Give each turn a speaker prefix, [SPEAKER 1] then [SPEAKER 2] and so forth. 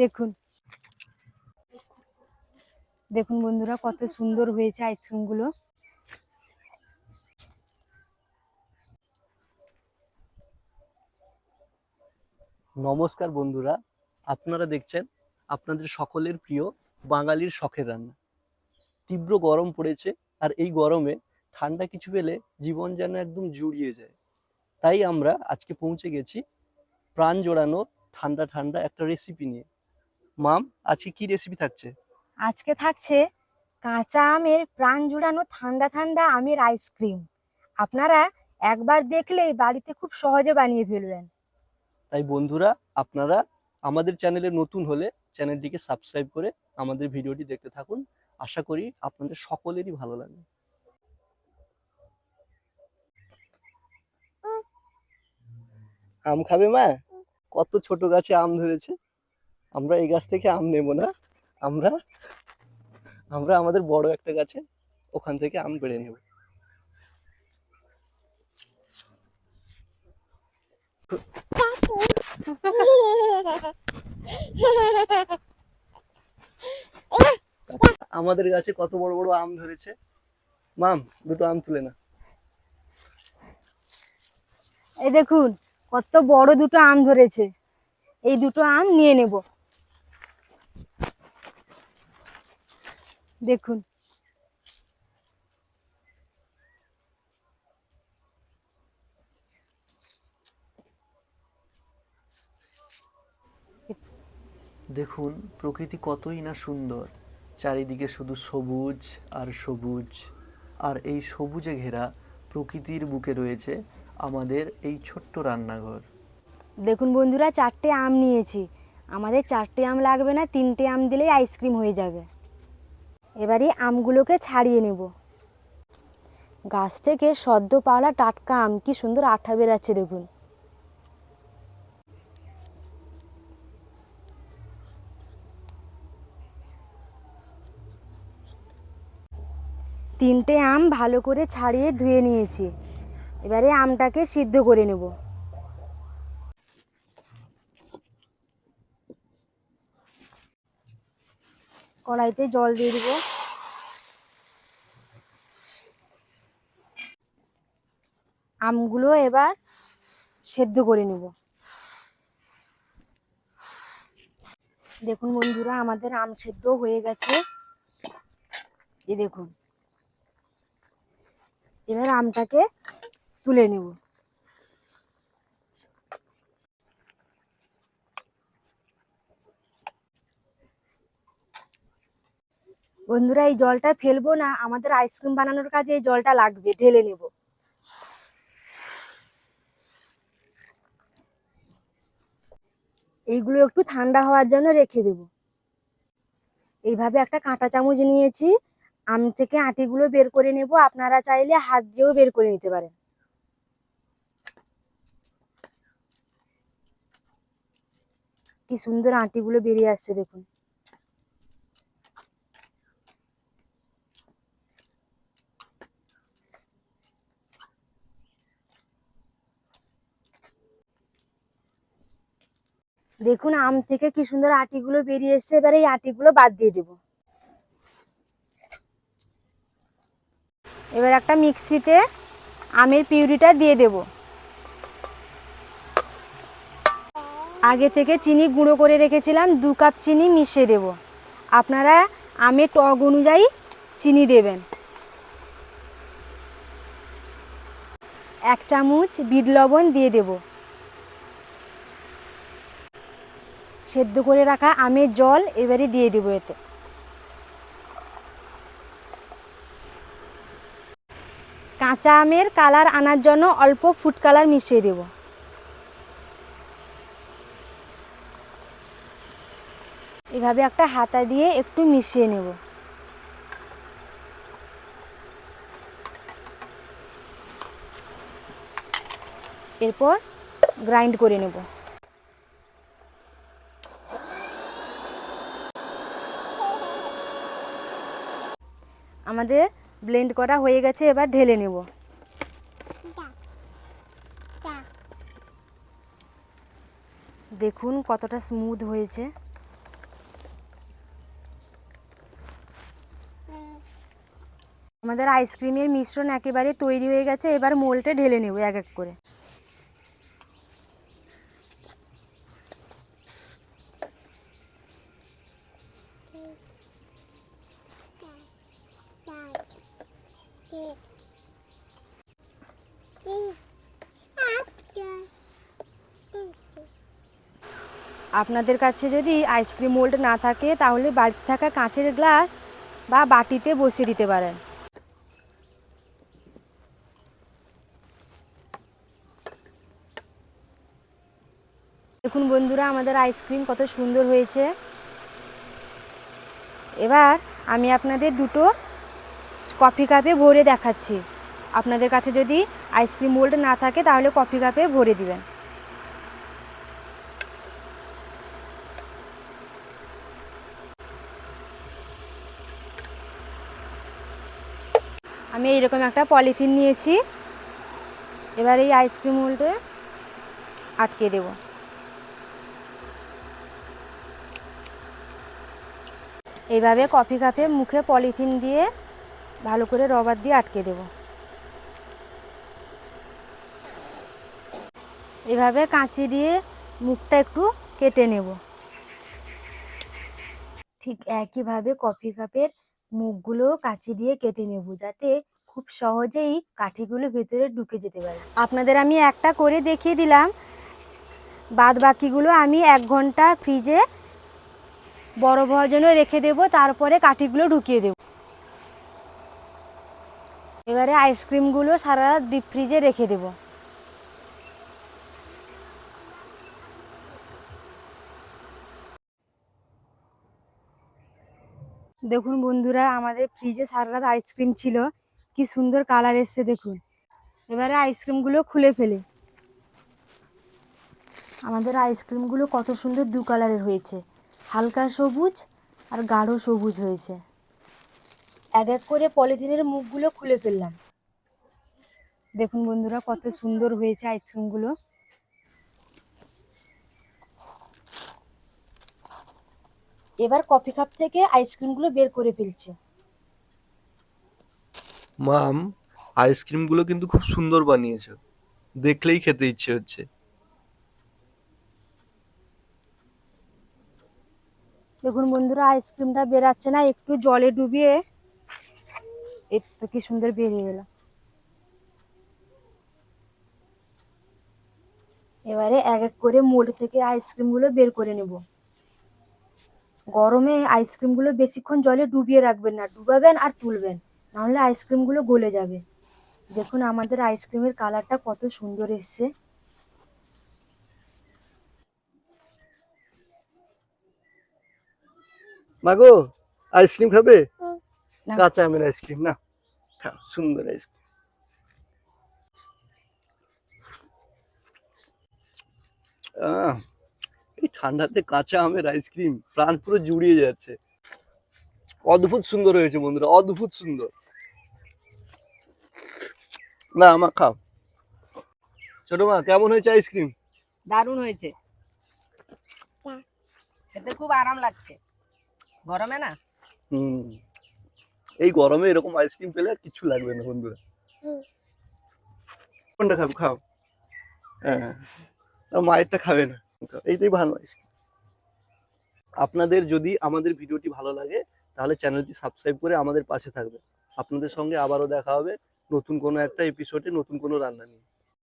[SPEAKER 1] দেখুন। দেখুন বন্ধুরা, কত সুন্দর হয়েছে আইসক্রিমগুলো
[SPEAKER 2] নমস্কার বন্ধুরা, আপনারা দেখছেন আপনাদের সকলের প্রিয় বাঙালির শখের রান্না। তীব্র গরম পড়েছে আর এই গরমে ঠান্ডা কিছু পেলে জীবন যেন একদম জুড়িয়ে যায়। তাই আমরা আজকে পৌঁছে গেছি প্রাণ জোড়ানো ঠান্ডা ঠান্ডা একটা রেসিপি নিয়ে। মাম আজকে কি রেসিপি থাকছে?
[SPEAKER 1] আজকে থাকছে কাঁচা আমের প্রাণ জুড়ানো ঠান্ডা ঠান্ডা আমের আইসক্রিম আপনারা একবার দেখলেই বাড়িতে খুব সহজে বানিয়ে ফেলবেন।
[SPEAKER 2] তাই বন্ধুরা আপনারা আমাদের চ্যানেলে নতুন হলে চ্যানেলটিকে সাবস্ক্রাইব করে আমাদের ভিডিওটি দেখতে থাকুন। আশা করি আপনাদের সকলেরই ভালো লাগবে। আম খাবে মা? কত ছোট গাছে আম ধরেছে। আমরা এই গাছ থেকে আম নেব না। আমরা আমরা আমাদের বড় একটা গাছে ওখান থেকে আম পেড়ে নেব। আমাদের গাছে কত বড় বড় আম ধরেছে। মাম, দুটো আম তুলে না
[SPEAKER 1] এই দেখুন, কত বড় দুটো আম ধরেছে। এই দুটো আম নিয়ে নেব। দেখুন।
[SPEAKER 2] দেখুন প্রকৃতি কতই না সুন্দর। চারিদিকে শুধু সবুজ আর সবুজ। আর এই সবুজে ঘেরা প্রকৃতির বুকে রয়েছে আমাদের এই ছোট্ট রান্নাঘর।
[SPEAKER 1] দেখুন বন্ধুরা চারটে আম নিয়েছি। আমাদের চারটে আম লাগবে না তিনটে আম দিলেই আইসক্রিম হয়ে যাবে। এবারে আমগুলোকে ছাড়িয়ে নেব। গাছ থেকে সদ্য পাওয়া টাটকা আম কি সুন্দর আঠা বেরাচ্ছে দেখুন। তিনটে আম ভালো করে ছাড়িয়ে ধুয়ে নিয়েছি। এবারে আমটাকে সিদ্ধ করে নেব। কড়াইতে জল দিয়ে দিব। আমগুলো এবার সেদ্ধ করে নেব। দেখুন বন্ধুরা, আমাদের আম সেদ্ধ হয়ে গেছে। এই দেখুন, এবার আমটাকে তুলে নেব। বন্ধুরা, এই জলটা ফেলব না, আমাদের আইসক্রিম বানানোর কাজে এই জলটা লাগবে, ঢেলে নেব। এইগুলো একটু ঠান্ডা হওয়ার জন্য রেখে দেব। এইভাবে একটা কাঁটা চামচ নিয়েছি, আম থেকে আটিগুলো বের করে নেব, আপনারা চাইলে হাত দিয়েও বের করে নিতে পারেন। কি সুন্দর আটিগুলো বেরিয়ে আসছে, দেখুন। দেখুন, আম থেকে কি সুন্দর আটিগুলো বেরিয়ে এসছে, এবার এই আটিগুলো বাদ দিয়ে দেব। এবার একটা মিক্সিতে আমের পিউরিটা দিয়ে দেব। আগে থেকে চিনি গুঁড়ো করে রেখেছিলাম, দু কাপ চিনি মিশিয়ে দেব। আপনারা আমের টক অনুযায়ী চিনি দেবেন। এক চামচ বিট লবণ দিয়ে দেবো। সেদ্ধ করে রাখা আমের জল এবারে দিয়ে দেবো এতে। কাঁচা আমের কালার আনার জন্য অল্প ফুড কালার মিশিয়ে দেব। এভাবে একটা হাতা দিয়ে একটু মিশিয়ে নেব। এরপর গ্রাইন্ড করে নেব। আমাদের ব্লেন্ড করা হয়ে গেছে, এবার ঢেলে নেব। দেখুন কতটা স্মুথ হয়েছে। আমাদের আইসক্রিমের মিশ্রণ একেবারে তৈরি হয়ে গেছে, এবার মোলটা ঢেলে নেব এক এক করে। আপনাদের কাছে যদি আইসক্রিম মোল্ড না থাকে, তাহলে বাড়িতে থাকা কাঁচের গ্লাস বা বাটিতে বসিয়ে দিতে পারেন। দেখুন বন্ধুরা, আমাদের আইসক্রিম কত সুন্দর হয়েছে। এবার আমি আপনাদের দুটো কফি কাপে ভরে দেখাচ্ছি। আপনাদের কাছে যদি আইসক্রিম মোল্ড না থাকে, তাহলে কফি কাপে ভরে দিবেন। আমি এইরকম একটা পলিথিন নিয়েছি। এবার এই আইসক্রিম মোল্ডে আটকে দেব। এইভাবে কফি কাপে মুখে পলিথিন দিয়ে ভালো করে রবার দিয়ে আটকে দেব। এভাবে কাঁচি দিয়ে মুখটা একটু কেটে নেব। ঠিক একইভাবে কফি কাপের মুখগুলো কাঁচি দিয়ে কেটে নেব যাতে খুব সহজেই কাঠিগুলো ভেতরে ঢুকে যেতে পারে। আপনাদের আমি একটা করে দেখিয়ে দিলাম। বাদ বাকিগুলো আমি এক ঘণ্টা ফ্রিজে বড় হওয়ার জন্য রেখে দেব, তারপরে কাঠিগুলো ঢুকিয়ে দেব। এবারে আইসক্রিমগুলো সারা রাত ডিপ ফ্রিজে রেখে দেব। দেখুন বন্ধুরা, আমাদের ফ্রিজে সারা রাত আইসক্রিম ছিল। কি সুন্দর কালার এসছে দেখুন। এবারে আইসক্রিমগুলো খুলে ফেলে। আমাদের আইসক্রিমগুলো কত সুন্দর দু কালারের হয়েছে। হালকা সবুজ আর গাঢ় সবুজ হয়েছে। এক এক করে পলিথিনের মুখগুলো খুলে ফেললাম। দেখুন বন্ধুরা কত সুন্দর হয়েছে আইসক্রিমগুলো। এবার কফি কাপ থেকে আইসক্রিমগুলো বের করে ফেলছে।
[SPEAKER 2] মাম আইসক্রিমগুলো কিন্তু খুব সুন্দর বানিয়েছো। দেখলেই খেতে ইচ্ছে হচ্ছে।
[SPEAKER 1] দেখুন বন্ধুরা আইসক্রিমটা বেরাচ্ছে না একটু জলে ডুবিয়ে এই তো কি সুন্দর বেরিয়ে গেল এবারে এক এক করে মোল্ড থেকে আইসক্রিমগুলো বের করে নেব। গরমে আইসক্রিমগুলো বেশিক্ষণ জলে ডুবিয়ে রাখবেন না, ডুবাবেন আর তুলবেন, নাহলে আইসক্রিমগুলো গলে যাবে। দেখুন আমাদের আইসক্রিমের কালারটা কত সুন্দর এসছে।
[SPEAKER 2] মাগো আইসক্রিম খাবে। কাঁচা আমের আইসক্রিম না? সুন্দর আইসক্রিম। এই ঠান্ডাতে কাঁচা আমের আইসক্রিম প্রাণ পুরো জুড়িয়ে যাচ্ছে। অদ্ভুত সুন্দর হয়েছে বন্ধুরা অদ্ভুত সুন্দর। না আমার খাও। ছোট মা কেমন হয়েছে আইসক্রিম?
[SPEAKER 3] দারুণ হয়েছে। খেতে খুব আরাম লাগছে। গরমে না?
[SPEAKER 2] হুম। এই গরমে এরকম আইসক্রিম পেলে আর কিছু লাগবে না বন্ধুরা। কোনটা খাব? খাও। হ্যাঁ। মায়েরটা খাবে না। এইটাই ভালো আইসক্রিম আপনাদের যদি আমাদের ভিডিওটি ভালো লাগে, তাহলে চ্যানেলটি সাবস্ক্রাইব করে আমাদের পাশে থাকবে আপনাদের সঙ্গে আবারও দেখা হবে নতুন কোনো একটা এপিসোডে নতুন কোনো রান্না নিয়ে।